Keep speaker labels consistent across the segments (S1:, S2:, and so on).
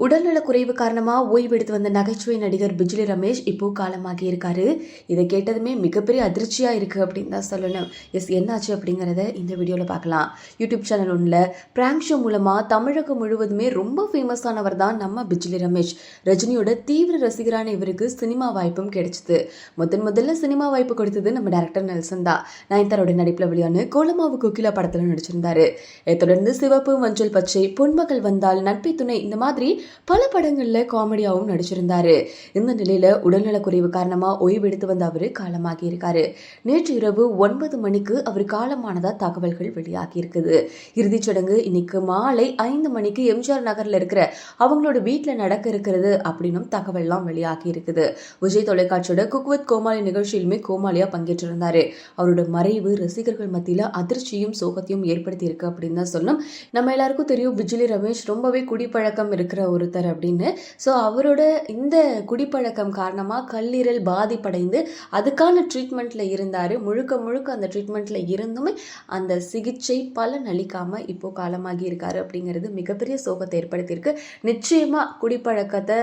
S1: உடல்நலக் குறைவு காரணமா ஓய்வெடுத்து வந்த நகைச்சுவை நடிகர் பிஜ்லி ரமேஷ் இப்போ காலமாகி இருக்காரு. இதை கேட்டதுமே மிகப்பெரிய அதிர்ச்சியாக இருக்குது அப்படின்னு தான் சொல்லணும். எஸ் என்னாச்சு அப்படிங்கிறத இந்த வீடியோவில் பார்க்கலாம். யூடியூப் சேனல் ஒன்றில் பிராங்க் ஷோ மூலமாக தமிழகம் முழுவதுமே ரொம்ப ஃபேமஸானவர் தான் நம்ம பிஜ்லி ரமேஷ். ரஜினியோட தீவிர ரசிகரான இவருக்கு சினிமா வாய்ப்பும் கிடைச்சிது. முதன் முதல்ல சினிமா வாய்ப்பு கொடுத்தது நம்ம டேரக்டர் நெல்சன் தான். நயன்தாரோட நடிப்பில் வெளியான கோலமாவு கோகிலா படத்தில் நடிச்சிருந்தாரு. இதைத் தொடர்ந்து சிவப்பு மஞ்சள் பச்சை பொன்மகள் வந்தால் நட்பை துணை இந்த மாதிரி பல படங்கள்ல காமெடியாவும் நடிச்சிருந்தாரு. இந்த நிலையில உடல்நலக்குறைவு காரணமா ஓய்வெடுத்து வந்த அவரு காலமாகி இருக்காரு. நேற்று இரவு ஒன்பது மணிக்கு அவர் காலமானதா தகவல்கள் வெளியாகி இருக்குது. இறுதிச் சடங்கு இன்னைக்கு மாலை ஐந்து மணிக்கு எம்ஜிஆர் நகர்ல இருக்கிற அவங்களோட வீட்டில் நடக்க இருக்கிறது அப்படின்னும் தகவல்லாம் வெளியாகி இருக்குது. விஜய் தொலைக்காட்சியோட குக் வித் கோமாளி நிகழ்ச்சியிலுமே கோமாளியா பங்கேற்றிருந்தாரு. அவரோட மறைவு ரசிகர்கள் மத்தியில அதிர்ச்சியும் சோகத்தையும் ஏற்படுத்தி இருக்கு அப்படின்னு தான் சொல்லணும். நம்ம எல்லாருக்கும் தெரியும் பிஜிலி ரமேஷ் ரொம்பவே குடிப்பழக்கம் இருக்கிற ஒருத்தர் அப்படின்னு. ஸோ அவரோட இந்த குடிப்பழக்கம் காரணமாக கல்லீரல் பாதிப்படைந்து அதுக்கான ட்ரீட்மெண்ட்டில் இருந்தார். முழுக்க முழுக்க அந்த ட்ரீட்மெண்ட்டில் இருந்துமே அந்த சிகிச்சை பலன் அளிக்காமல் இப்போது காலமாகி இருக்காரு அப்படிங்கிறது மிகப்பெரிய சோகத்தை ஏற்படுத்தியிருக்கு. நிச்சயமாக குடிப்பழக்கத்தை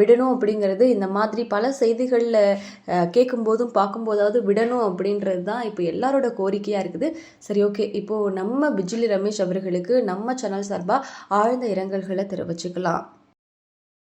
S1: விடணும் அப்படிங்கிறது இந்த மாதிரி பல செய்திகளில் கேட்கும்போதும் பார்க்கும்போதாவது விடணும் அப்படின்றது தான் இப்போ எல்லாரோட கோரிக்கையாக இருக்குது. சரி ஓகே. இப்போது நம்ம பிஜிலி ரமேஷ் அவர்களுக்கு நம்ம சேனல் சார்பாக ஆழ்ந்த இரங்கல்களை தெரிவிச்சுக்கலாம்.